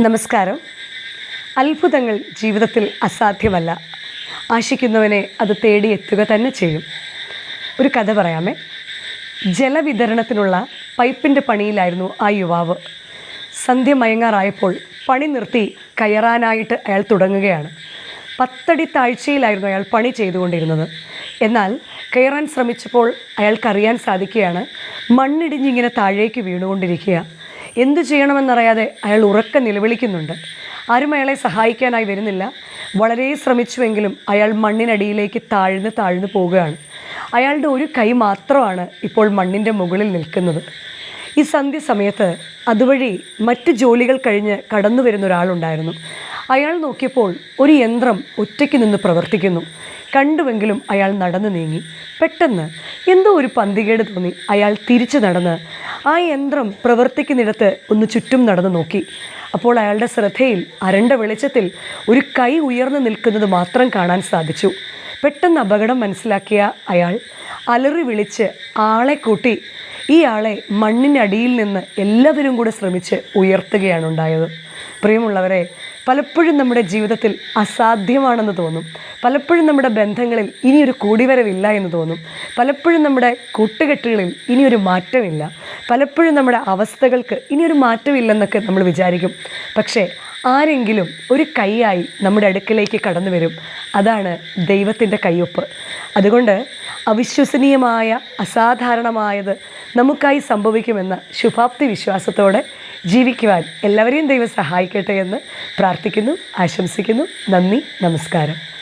നമസ്കാരം. അത്ഭുതങ്ങൾ ജീവിതത്തിൽ അസാധ്യമല്ല. ആശിക്കുന്നവനെ അത് തേടിയെത്തുക തന്നെ ചെയ്യും. ഒരു കഥ പറയാമേ. ജലവിതരണത്തിനുള്ള പൈപ്പിന്റെ പണിയിലായിരുന്നു ആ യുവാവ്. സന്ധ്യ മയങ്ങാറായപ്പോൾ പണി നിർത്തി കയറാനായിട്ട് അയാൾ തുടങ്ങുകയാണ്. പത്തടി താഴ്ചയിലായിരുന്നു അയാൾ പണി ചെയ്തുകൊണ്ടിരുന്നത്. എന്നാൽ കയറാൻ ശ്രമിച്ചപ്പോൾ അയാൾക്കറിയാൻ സാധിക്കുകയാണ് മണ്ണിടിഞ്ഞിങ്ങനെ താഴേക്ക് വീണുകൊണ്ടിരിക്കുക. എന്തു ചെയ്യണമെന്നറിയാതെ അയാൾ ഉറക്ക നിലവിളിക്കുന്നുണ്ട്. ആരും അയാളെ സഹായിക്കാനായി വരുന്നില്ല. വളരെ ശ്രമിച്ചുവെങ്കിലും അയാൾ മണ്ണിനടിയിലേക്ക് താഴ്ന്ന് താഴ്ന്നു പോവുകയാണ്. അയാളുടെ ഒരു കൈ മാത്രമാണ് ഇപ്പോൾ മണ്ണിന്റെ മുകളിൽ നിൽക്കുന്നത്. ഈ സന്ധ്യ സമയത്ത് അതുവഴി മറ്റ് ജോലികൾ കഴിഞ്ഞ് കടന്നു വരുന്ന ഒരാളുണ്ടായിരുന്നു. അയാൾ നോക്കിയപ്പോൾ ഒരു യന്ത്രം ഒറ്റയ്ക്ക് നിന്ന് പ്രവർത്തിക്കുന്നു. കണ്ടുവെങ്കിലും അയാൾ നടന്നു നീങ്ങി. പെട്ടെന്ന് എന്തോ ഒരു പന്തികേട് തോന്നി. അയാൾ തിരിച്ചു നടന്ന് ആ യന്ത്രം പ്രവർത്തിക്കുന്നിടത്ത് ഒന്ന് ചുറ്റും നടന്നു നോക്കി. അപ്പോൾ അയാളുടെ ശ്രദ്ധയിൽ അരണ്ട വെളിച്ചത്തിൽ ഒരു കൈ ഉയർന്നു നിൽക്കുന്നത് മാത്രം കാണാൻ സാധിച്ചു. പെട്ടെന്ന് അപകടം മനസ്സിലാക്കിയ അയാൾ അലറി വിളിച്ച് ആളെ കൂട്ടി. ഈ ആളെ മണ്ണിനടിയിൽ നിന്ന് എല്ലാവരും കൂടെ ശ്രമിച്ച് ഉയർത്തുകയാണ് ഉണ്ടായത്. പ്രിയമുള്ളവരെ പലപ്പോഴും നമ്മുടെ ജീവിതത്തിൽ അസാധ്യമാണെന്ന് തോന്നും. പലപ്പോഴും നമ്മുടെ ബന്ധങ്ങളിൽ ഇനിയൊരു കൂടിവരവില്ല എന്ന് തോന്നും. പലപ്പോഴും നമ്മുടെ കൂട്ടുകെട്ടുകളിൽ ഇനിയൊരു മാറ്റമില്ല. പലപ്പോഴും നമ്മുടെ അവസ്ഥകൾക്ക് ഇനിയൊരു മാറ്റമില്ലെന്നൊക്കെ നമ്മൾ വിചാരിക്കും. പക്ഷേ ആരെങ്കിലും ഒരു കൈയായി നമ്മുടെ അടുക്കിലേക്ക് കടന്നു വരും. അതാണ് ദൈവത്തിന്റെ കയ്യൊപ്പ്. അതുകൊണ്ട് അവിശ്വസനീയമായ അസാധാരണമായത് നമുക്കായി സംഭവിക്കുമെന്ന ശുഭാപ്തി വിശ്വാസത്തോടെ ജീവിക്കുവാൻ എല്ലാവരെയും ദൈവം സഹായിക്കട്ടെ എന്ന് പ്രാർത്ഥിക്കുന്നു ആശംസിക്കുന്നു. നന്ദി നമസ്കാരം.